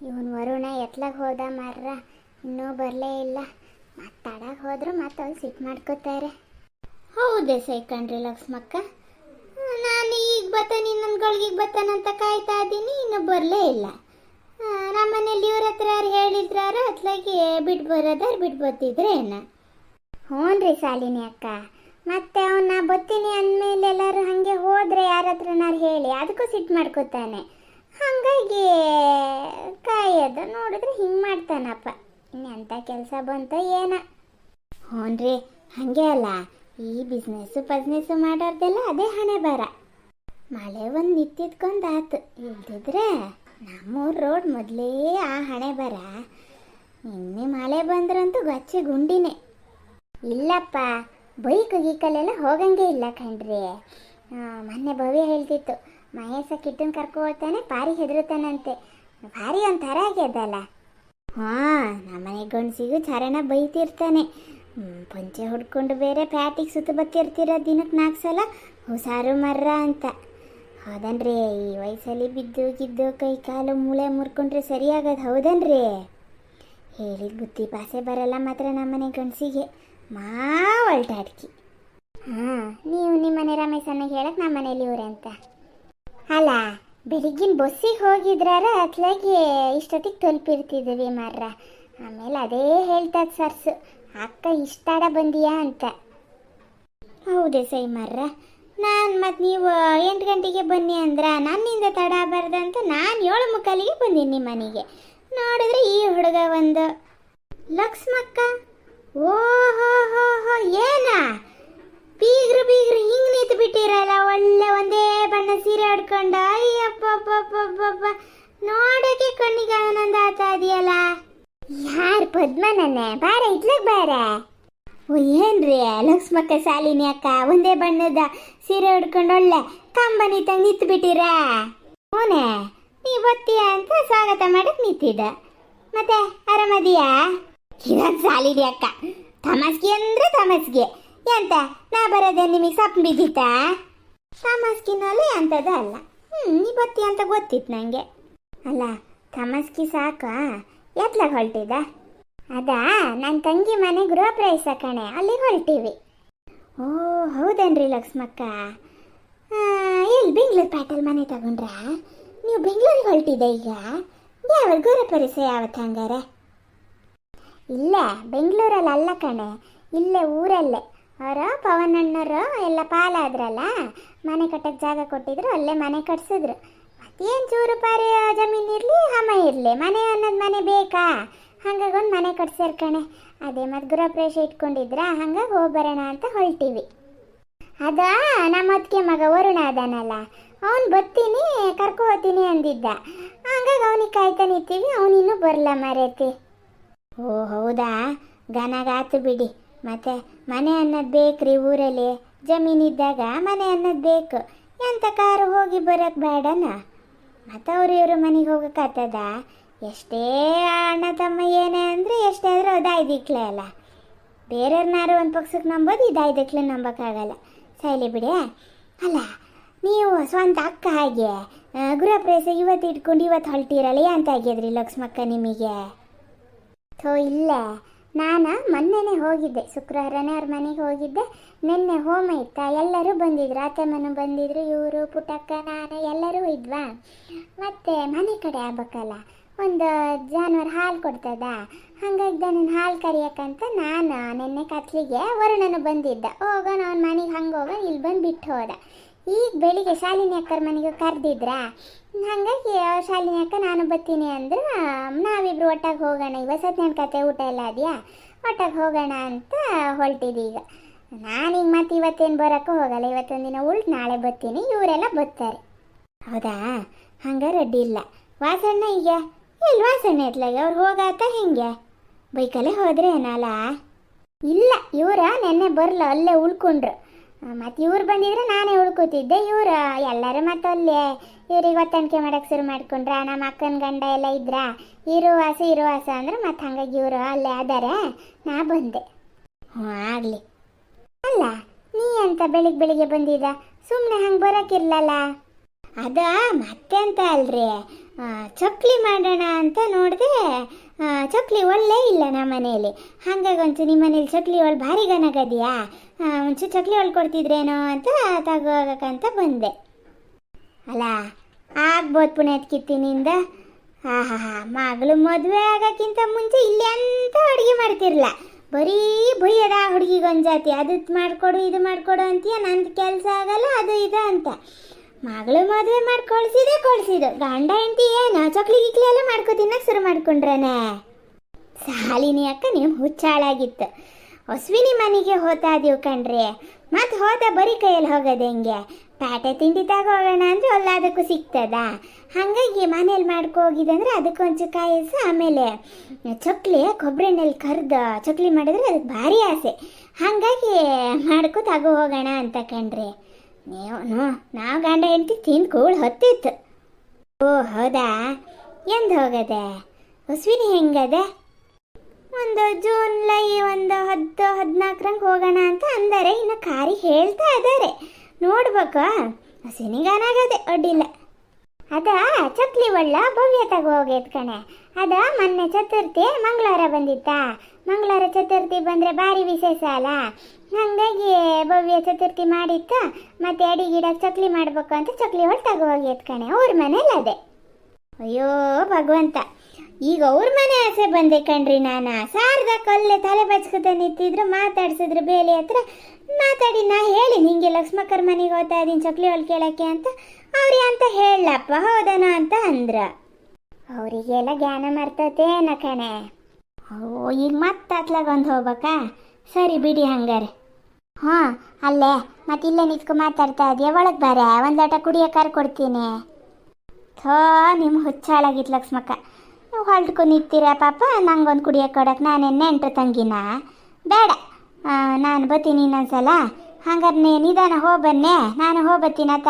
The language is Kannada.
ಇವನು ವರುಣ ಎತ್ಲಾಗ ಹೋದ ಮಾರ್ರ, ಇನ್ನೂ ಬರಲೇ ಇಲ್ಲ. ಮಾತಾಡಕ್ಕೆ ಹೋದ್ರು ಮತ್ತೆ ಅವ್ರು ಸಿಟ್ಟು ಮಾಡ್ಕೋತಾರೆ. ಹೌದೇ ಸೈಕಂಡ್ರಿ ಲಕ್ಷ್ಮಕ್ಕ? ನಾನು ಈಗ ಬರ್ತಾನೆ ಇನ್ನೊಂದು ಗಳಿಗೆಗೆ ಬರ್ತಾನಂತ ಕಾಯ್ತಾ ಇದ್ದೀನಿ, ಇನ್ನೂ ಬರಲೇ ಇಲ್ಲ. ನಮ್ಮ ಮನೇಲಿ ಇವ್ರ ಹತ್ರ ಯಾರು ಹೇಳಿದ್ರಾರ ಅತ್ಲಾಗಿ ಬಿಟ್ಟು ಬರೋದಾರು ಬಿಟ್ಟು ಬತ್ತಿದ್ರೆ ಏನ? ಹ್ಞೂ ರೀ ಶಾಲಿನಿ ಅಕ್ಕ. ಮತ್ತೆ ಅವನ್ನ ಬತ್ತೀನಿ ಅಂದಮೇಲೆ ಎಲ್ಲರೂ ಹಾಗೆ ಹೋದ್ರೆ ಯಾರ ಹತ್ರನಾರು ಹೇಳಿ, ಅದಕ್ಕೂ ಸಿಟ್ಟು ಮಾಡ್ಕೋತಾನೆ. ಹಾಗಾಗಿ ಕಾಯೋದು ನೋಡಿದ್ರೆ ಹಿಂಗೆ ಮಾಡ್ತಾನಪ್ಪ. ಇನ್ನೆಂಥ ಕೆಲಸ ಬಂತು ಏನ. ಹ್ಞೂ ರೀ, ಹಾಗೆ ಅಲ್ಲ. ಈ ಬಿಸ್ನೆಸ್ಸು ಪಸ್ನೆಸ್ಸು ಮಾಡೋರ್ದೆಲ್ಲ ಅದೇ ಹಣೆ ಬರ ಮಳೆ ಒಂದು ನಿಂತಿದ್ಕೊಂಡು ಆತು ಇಲ್ದಿದ್ರೆ ನಮ್ಮೂರು ರೋಡ್ ಮೊದಲೇ ಆ ಹಣೆ ಬರ ನಿನ್ನೆ ಮಳೆ ಬಂದ್ರಂತೂ ಗಚ್ಚೆ ಗುಂಡಿನೇ. ಇಲ್ಲಪ್ಪ, ಬೈಕ್ ಗೀಕಲ್ಲೆಲ್ಲ ಹೋಗಂಗೆ ಇಲ್ಲ ಕಣ್ರಿ. ಮೊನ್ನೆ ಭವ್ಯ ಹೇಳ್ತಿತ್ತು ಮಹೇಶ ಕಿಟ್ಟನ್ ಕರ್ಕೊ ಹೋಗ್ತಾನೆ ಭಾರಿ ಹೆದರುತ್ತಾನಂತೆ. ಭಾರಿ ಒಂಥರ ಆಗ್ಯದಲ್ಲ. ಹಾಂ, ನಮ್ಮನೆ ಗಂಡಸಿಗೂ ಚರಣ ಬೈತಿರ್ತಾನೆ. ಪಂಚೆ ಹೊಡ್ಕೊಂಡು ಬೇರೆ ಪ್ಯಾಟಿಗೆ ಸುತ್ತ ಬತ್ತಿರ್ತೀರ ದಿನಕ್ಕೆ ನಾಲ್ಕು ಸಲ? ಹುಷಾರು ಮರ್ರ ಅಂತ. ಹೌದನ್ರಿ, ಈ ವಯಸ್ಸಲ್ಲಿ ಬಿದ್ದು ಗಿದ್ದು ಕೈ ಕಾಲು ಮೂಳೆ ಮುರ್ಕೊಂಡ್ರೆ ಸರಿಯಾಗದು ಹೌದನ್ರಿ? ಹೇಳಿದ ಗುತ್ತಿ ಪಾಸೆ ಬರಲ್ಲ ಮಾತ್ರ ನಮ್ಮನೆ ಗಂಡಸಿಗೆ. ಮಾ ಒಳ್ಟಾಡ್ಕಿ ಹಾಂ ನೀವು ನಿಮ್ಮನೆ ರಮೇಶನಿಗೆ ಹೇಳಕ್ಕೆ ನಮ್ಮ ಮನೇಲಿ ಇವ್ರೆ ಅಂತ ಅಲ್ಲ, ಬೆಳಿಗ್ಗಿನ ಬಸ್ಸಿಗೆ ಹೋಗಿದ್ರಾರ ಅತ್ಲಾಗೆ ಇಷ್ಟೊತ್ತಿಗೆ ತಲುಪಿರ್ತಿದ್ವಿ ಮಾರ್ರ. ಆಮೇಲೆ ಅದೇ ಹೇಳ್ತದ ಸರ್ಸು, ಅಕ್ಕ ಇಷ್ಟಾಡ ಬಂದಿಯಾ ಅಂತ. ಹೌದೇ ಸೈ ಮಾರ್ರ. ನಾನು ಮತ್ತು ನೀವು ಎಂಟು ಗಂಟೆಗೆ ಬನ್ನಿ ಅಂದ್ರ ನನ್ನಿಂದ ತಡ ಬಾರ್ದಂತ ನಾನು ಏಳು ಮುಕ್ಕಾಲಿಗೆ ಬಂದೀನಿ ಮನೆಗೆ. ನೋಡಿದ್ರೆ ಈ ಹುಡುಗ ಒಂದು, ಲಕ್ಷ್ಮಕ್ಕ ಓ ಹೋ ಹೋ ಹೋ ಏನ? ಬೀಗ್ರು ಬೀಗ್ರು ಹಿಂಗ್ ನಿಂತು ಬಿಟ್ಟಿರಲ್ಲ, ಒಳ್ಳೆ ಒಂದೇ ಬಣ್ಣ ಸೀರೆ ಉಡ್ಕೊಂಡ ಅಯ್ಯಪ್ಪ ನೋಡಕ್ಕೆ ಕಣ್ಣಿಗೆ ಆನಂದ ಆತ ಇದೆಯಲ್ಲ? ಯಾರ್ ಪದ್ಮನನ್ನೇ? ಬಾರ ಇದ್ಲಾಗ ಬಾರ? ಏನ್ರಿ? ಲಕ್ಷ್ಮಕ್ಕ ಸಾಲಿನಿ ಅಕ್ಕ, ಒಂದೇ ಬಣ್ಣದ ಸೀರೆ ಉಡ್ಕೊಂಡು ಒಳ್ಳೆ ಕಂಬನಿ ತಂಗ್ ನಿಂತು ಬಿಟ್ಟಿರ? ನೀ ಬತ್ತೀಯ ಅಂತ ಸ್ವಾಗತ ಮಾಡಕ್ ನಿಂತಿದ್ದ. ಮತ್ತೆ ಅರಮದಿಯಾ ಇವಾಗ ಸಾಲಿಡಿ ಅಕ್ಕ. ತಮಸ್ಗೆ ಅಂದ್ರೆ ತಮಸ್ಗೆ. ಎಂತ? ನಾ ಬರೋದೇ ನಿಮಗೆ ಸಪ್ ಬಿದ್ದಿತ್ತಾ? ತಮಸ್ಕಿನಲ್ಲಿ ಅಂತದಲ್ಲ ಹ್ಮ್ ನೀ ಬತ್ತಿ ಅಂತ ಗೊತ್ತಿತ್ತು ನಂಗೆ. ಅಲ್ಲ, ತಮಸ್ಕಿ ಸಾಕ? ಎತ್ಲ ಹೊರಟಿದ ಅದಾ ನನ್ನ ತಂಗಿ ಮನೆ ಗೃಹ ಪ್ರವೇಶ ಕಣೆ, ಅಲ್ಲಿಗೆ ಹೊಲ್ಟೀವಿ. ಓ, ಹೌದೇನ್ರಿ ಲಕ್ಷ್ಮಕ್ಕ? ಎಲ್ಲಿ ಬೆಂಗಳೂರು ಪ್ಯಾಟಲ್ ಮನೆ ತಗೊಂಡ್ರಾ? ನೀವು ಬೆಂಗಳೂರಿಗೆ ಹೊಲ್ಟಿದೆ ಈಗ? ಯಾವ ಗೃಹ ಪ್ರವೇಶ ಯಾವತ್ತು ಹಂಗಾರೆ? ಇಲ್ಲ, ಬೆಂಗಳೂರಲ್ಲಿ ಅಲ್ಲ ಕಣೆ, ಇಲ್ಲೇ ಊರಲ್ಲೇ. ಅವರ ಪವನ್ ಅಣ್ಣರು ಎಲ್ಲ ಪಾಲಾದ್ರಲ್ಲ? ಮನೆ ಕಟ್ಟಕ್ಕೆ ಜಾಗ ಕೊಟ್ಟಿದ್ರು, ಅಲ್ಲೇ ಮನೆ ಕಟ್ಸಿದ್ರು. ಮತ್ತೇನು ಚೂರು ಪಾರಿ ಜಮೀನು ಇರಲಿ, ಹಮ ಇರಲಿ, ಮನೆ ಅನ್ನೋದು ಮನೆ ಬೇಕಾ? ಹಂಗಾಗಿ ಒಂದು ಮನೆ ಕಟ್ಸ್ಯಾರ ಕಣೆ. ಅದೇ ಮತ್ತು ಗೃಹ ಪ್ರೇಷ ಇಟ್ಕೊಂಡಿದ್ರ, ಹಂಗಾಗಿ ಹೋಗಿ ಬರೋಣ ಅಂತ ಹೊಳ್ತೀವಿ ಅದ ನಮ್ಮ ಮಗ ವರುಣ ಅದಾನಲ್ಲ, ಅವನು ಬರ್ತೀನಿ ಕರ್ಕೊ ಅಂದಿದ್ದ. ಹಂಗಾಗಿ ಅವನಿಗೆ ಕಾಯ್ತಾ ನಿಂತೀವಿ ಅವನಿನ್ನೂ ಬರಲ್ಲ ಮರೇತಿ. ಓ, ಹೌದಾ? ಘನಗಾತು ಬಿಡಿ. ಮತ್ತೆ ಮನೆ ಅನ್ನೋದು ಬೇಕ್ರಿ ಊರಲ್ಲಿ? ಜಮೀನಿದ್ದಾಗ ಮನೆ ಅನ್ನೋದು ಬೇಕು. ಎಂಥ ಕಾರು ಹೋಗಿ ಬರೋಕ್ಕೆ ಬೇಡನ ಮತ್ತು ಅವ್ರು ಇವರು ಮನೆಗೆ ಹೋಗೋಕ್ಕಾಗ್ತದ? ಎಷ್ಟೇ ಅಣ್ಣ ತಮ್ಮ ಏನೇ ಅಂದರೆ ಎಷ್ಟೇ ಆದರೂ ಅದು ಅಲ್ಲ. ಬೇರೆಯವ್ರನ್ನಾರು ಒಂದು ಪಕ್ಷಕ್ಕೆ ನಂಬೋದು ಇದು ನಂಬೋಕ್ಕಾಗಲ್ಲ. ಸೈಲಿ ಬಿಡಿ ಅಲ್ಲ ನೀವು ಸ್ವಂತ ಅಕ್ಕ ಹಾಗೆ ಆ, ಗೃಹ ಪ್ರವೇಶ ಇವತ್ತು ಇಟ್ಕೊಂಡು ಇವತ್ತು ಹೊಲ್ಟಿರಲ್ಲ ಅಂತ ಆಗ್ಯದ್ರಿ ಲಕ್ಷ್ಮಕ್ಕ ನಿಮಗೆ? ಥೋ ಇಲ್ಲ. ನಾನು ಮೊನ್ನೆನೇ ಹೋಗಿದ್ದೆ ಶುಕ್ರವಾರನೇ ಅವ್ರ ಮನೆಗೆ ಹೋಗಿದ್ದೆ, ನಿನ್ನೆ ಹೋಮ ಇತ್ತ, ಎಲ್ಲರೂ ಬಂದಿದ್ರು ಅತ್ತೆಮ್ಮನು ಬಂದಿದ್ರು, ಇವರು ಪುಟಕ್ಕ ನಾನು, ಎಲ್ಲರೂ ಇದ್ವಾ? ಮತ್ತೆ ಮನೆ ಕಡೆ ಆಗ್ಬೇಕಲ್ಲ, ಒಂದು ಜಾನುವಾರು ಹಾಲು ಕೊಡ್ತದ? ಹಂಗಾಗಿ ನನ್ನ ಹಾಲು ಕರಿಯಕ್ಕಂತ ನಾನು ನಿನ್ನೆ ಕತ್ಲಿಗೆ ವರುಣನು ಬಂದಿದ್ದ, ಹೋಗೋಣ ಅವ್ನ ಮನೆಗೆ, ಹಂಗೆ ಹೋಗೋಣ, ಇಲ್ಲಿ ಬಂದು ಬಿಟ್ಟು ಹೋದ. ಈಗ ಬೆಳಿಗ್ಗೆ ಶಾಲಿನಿ ಅಕ್ಕರ ಮನೆಗೆ ಕರೆದಿದ್ರಾ? ಹಾಗಾಗಿ ಶಾಲಿನಿ ಅಕ್ಕ ನಾನು ಬರ್ತೀನಿ ಅಂದ್ರೆ ನಾವಿಬ್ರು ಒಟ್ಟಾಗಿ ಹೋಗೋಣ ಇವಾಗ ಸತ್ಯನ ಕತೆ ಊಟ ಎಲ್ಲ ಅದೆಯಾ? ಒಟ್ಟಾಗಿ ಹೋಗೋಣ ಅಂತ ಹೊರಟಿದ್ದೆ ಈಗ. ನಾನೀಗ ಮತ್ತೆ ಇವತ್ತೇನು ಬರೋಕ್ಕೂ ಹೋಗಲ್ಲ, ಇವತ್ತೊಂದು ದಿನ ಉಳ್ದು ನಾಳೆ ಬರ್ತೀನಿ, ಇವರೆಲ್ಲ ಬರ್ತಾರೆ. ಹೌದಾ? ಹಂಗಾರೆ ಅಡ್ಡಿ ಇಲ್ಲ. ವಾಸಣ್ಣ ಈಗ? ಎಲ್ಲಿ ವಾಸಣ್ಣ ಇರ್ಲಾಗ ಅವ್ರು ಹೋಗಾತ ಹೆಂಗೆ? ಬೈಕಲ್ಲೇ ಹೋದ್ರೆ ಏನಲ್ಲ ಇಲ್ಲ, ಇವರ ನೆನ್ನೆ ಬರಲ್ಲ ಅಲ್ಲೇ ಉಳ್ಕೊಂಡ್ರು. ಮತ್ತು ಇವ್ರು ಬಂದಿದ್ರೆ ನಾನೇ ಉಳ್ಕೋತಿದ್ದೆ. ಇವ್ರು, ಎಲ್ಲರೂ ಮತ್ತೆ ಅಲ್ಲಿ ಇವ್ರಿಗೆ ಒತ್ತಣಿಕೆ ಮಾಡಕ್ಕೆ ಶುರು ಮಾಡ್ಕೊಂಡ್ರ. ನಮ್ಮ ಅಕ್ಕನ ಗಂಡ ಎಲ್ಲ ಇದ್ರ. ಇರು ಇರುವಾಸ ಇರು ವಾಸ ಅಂದ್ರೆ ಮತ್ತೆ ಹಂಗಾಗಿ ಇವರು ಅಲ್ಲೇ ಅದಾರೆ. ನಾ ಬಂದೆ. ಹ್ಞೂ ಆಗಲಿ. ಅಲ್ಲ, ನೀ ಅಂತ ಬೆಳಿಗ್ಗೆ ಬೆಳಿಗ್ಗೆ ಬಂದಿದ್ದ? ಸುಮ್ಮನೆ ಹಂಗೆ ಬರೋಕ್ಕಿರ್ಲಲ್ಲ ಅದ, ಮತ್ತೆ ಅಂತ ಅಲ್ರಿ. ಚಕ್ಲಿ ಮಾಡೋಣ ಅಂತ ನೋಡಿದೆ. ಚಕ್ಲಿ ಒಳ್ಳೆ ಇಲ್ಲ ನಮ್ಮ ಮನೆಯಲ್ಲಿ. ಹಾಗಾಗಿ ಒಂಚೂರು ನಿಮ್ಮ ಮನೇಲಿ ಚಕ್ಲಿ ಒಳ್ ಭಾರಿ ಗನಗದಿಯಾ ಒಂಚೂರು ಚಕ್ಲಿ ಒಳ್ ಕೊಡ್ತಿದ್ರೇನೋ ಅಂತ ತಗೋಬೇಕಂತ ಬಂದೆ. ಅಲ್ಲ ಆಗ್ಬೋದು ಪುಣ್ಯತ್ಕಿತ್ತಿನಿಂದ ಹಾ ಹಾ ಹಾ ಮಗಳು ಮದುವೆ ಆಗೋಕ್ಕಿಂತ ಮುಂಚೆ ಇಲ್ಲಿ ಅಂತ ಅಡುಗೆ ಮಾಡ್ತಿರ್ಲ? ಬರೀ ಬೈಯದ ಹುಡುಗಿಗೊಂದು ಜಾತಿ ಅದು ಮಾಡಿಕೊಡು, ಇದು ಮಾಡಿಕೊಡು ಅಂತೀಯ? ನಂದು ಕೆಲಸ ಆಗಲ್ಲ, ಅದು ಇದು ಅಂತ. ಮಗಳು ಮದುವೆ ಮಾಡಿ ಕೊಳ್ಸಿದೆ. ಗಂಡ, ಹೆಂಡತಿ ಏನು ಚಕ್ಲಿ, ಗಿಕ್ಲಿ ಎಲ್ಲ ಮಾಡ್ಕೊ ತಿನ್ನಕ್ಕೆ ಶುರು ಮಾಡ್ಕೊಂಡ್ರೇನೆ. ಸಾಲಿನಿ ಅಕ್ಕ ನೀವು ಹುಚ್ಚಾಳಾಗಿತ್ತು. ಅಶ್ವಿನಿ ಮನೆಗೆ ಹೋತಾ ಇದೀವಿ ಕಣ್ರಿ. ಮತ್ತೆ ಹೋದ ಬರೀ ಕೈಯಲ್ಲಿ ಹೋಗೋದು ಹೆಂಗೆ? ಪ್ಯಾಟೆ ತಿಂಡಿ ತಗೋಗೋಣ ಅಂದ್ರೆ ಎಲ್ಲದಕ್ಕೂ ಸಿಗ್ತದ. ಹಾಗಾಗಿ ಮನೇಲಿ ಮಾಡ್ಕೊ ಹೋಗಿದಂದ್ರೆ ಅದಕ್ಕೆ ಒಂಚೂರು ಕಾಯಿಸಿ ಆಮೇಲೆ ಚಕ್ಲಿ ಕೊಬ್ಬರಿ ಎಣ್ಣೆಲಿ ಕರ್ದು ಚಕ್ಲಿ ಮಾಡಿದ್ರೆ ಅದಕ್ಕೆ ಭಾರಿ ಆಸೆ. ಹಾಗಾಗಿ ಮಾಡ್ಕೊ ತಗೋ ಹೋಗೋಣ ಅಂತ ಕಣ್ರಿ. ನೀವು ನಾವು ಗಂಡ ಹೆಂಡತಿ ತಿಂದು ಕೂಳು ಹೊತ್ತಿತ್ತು. ಓ, ಹೌದಾ? ಎಂದು ಹೋಗದೆ? ಅಶ್ವಿನಿ ಹೆಂಗದೆ? ಒಂದು ಜೂನ್ ಲೈ ಒಂದು ಹತ್ತು ಹದಿನಾಲ್ಕರಂಗೆ ಹೋಗೋಣ ಅಂತ ಅಂದರೆ ಇನ್ನು ಕಾರಿ ಹೇಳ್ತಾ ಇದ್ದಾರೆ. ನೋಡ್ಬೇಕು ಹಸಿನಿಗಾನಾಗದೆ ಅಡ್ಡಿಲ್ಲ. ಅದ ಚಕ್ಲಿ ಒಳ್ಳ ಭವ್ಯ ಹೋಗೈತ್ ಕಣೆ. ಅದ ಮೊನ್ನೆ ಚತುರ್ಥಿ ಮಂಗಳವಾರ ಬಂದಿತ್ತ. ಮಂಗಳವಾರ ಚತುರ್ಥಿ ಬಂದರೆ ಭಾರಿ ವಿಶೇಷ ಅಲ್ಲ? ಹಾಗಾಗಿ ಭವ್ಯ ಚತುರ್ಥಿ ಮಾಡಿತ್ತ. ಮತ್ತೆ ಅಡಿಗೆ ಗಿಡಕ್ಕೆ ಚಕ್ಲಿ ಮಾಡ್ಬೇಕು ಅಂತ ಚಕ್ಲಿ ತಗೋ ಹೋಗೈತ್ ಕಣೆ. ಅವ್ರ ಮನೇಲಿ ಅದೇ. ಅಯ್ಯೋ ಭಗವಂತ. ಈಗ ಅವ್ರ ಮನೆ ಆಸೆ ಬಂದೆ ಕಣ್ರಿ ನಾನು. ಸಾರ್ದ ಕಲ್ಲೆ ತಲೆ ಬಚ್ಕದ ನಿಂತಿದ್ರು ಮಾತಾಡ್ಸಿದ್ರು ಬೇಲಿ ಹತ್ರ. ಮಾತಾಡಿ ನಾ ಹೇಳಿ ನಿಂಗೆ ಲಕ್ಷ್ಮಕ್ಕರ ಮನೆಗೆ ಹೋಗ್ತಾ ಇದೀನಿ ಚಕ್ಲಿ ಹೊಲ್ ಕೇಳಕ್ಕೆ ಅಂತ. ಅವ್ರಿಗೆ ಅಂತ ಹೇಳಪ್ಪ ಹೌದನ ಅಂತ ಅಂದ್ರ. ಅವರಿಗೆಲ್ಲ ಜ್ಞಾನ ಮರ್ತತೇನ ಕಣೆ. ಓ ಈಗ ಮತ್ತೆ ಅತ್ಲಾಗೊಂದು ಹೋಗ್ಬೇಕಾ? ಸರಿ ಬಿಡಿ ಹಂಗಾರೆ. ಹಾಂ, ಅಲ್ಲೇ, ಮತ್ತೆ ಇಲ್ಲೇ ನಿಂತ್ಕೊ ಮಾತಾಡ್ತಾ ಇದೆಯಾ? ಒಳಗೆ ಬರ, ಒಂದು ಲೋಟ ಕುಡಿಯೋಕಾರ ಕೊಡ್ತೀನಿ. ಥೋ ನಿಮ್ಮ ಹುಚ್ಚಾಳಾಗಿತ್ತು ಲಕ್ಷ್ಮಕ್ಕ. ಹೊಲ್ಟ್ಕೊ ನಿಂತೀರ ಪಾಪ, ನಂಗೊಂದು ಕುಡಿಯೋಕೆ ಕೊಡಕ್ಕೆ ನಾನೇನು ನೆಂಟ್ರು ತಂಗಿನ? ಬೇಡ. ನಾನು ಬತ್ತೀನಿ ಇನ್ನೊಂದ್ಸಲ. ಹಂಗಾರೆ ನಿಧಾನ ಹೋಗಿ ಬನ್ನೆ. ನಾನು ಹೋಗ್ಬತ್ತೀನತ್ತ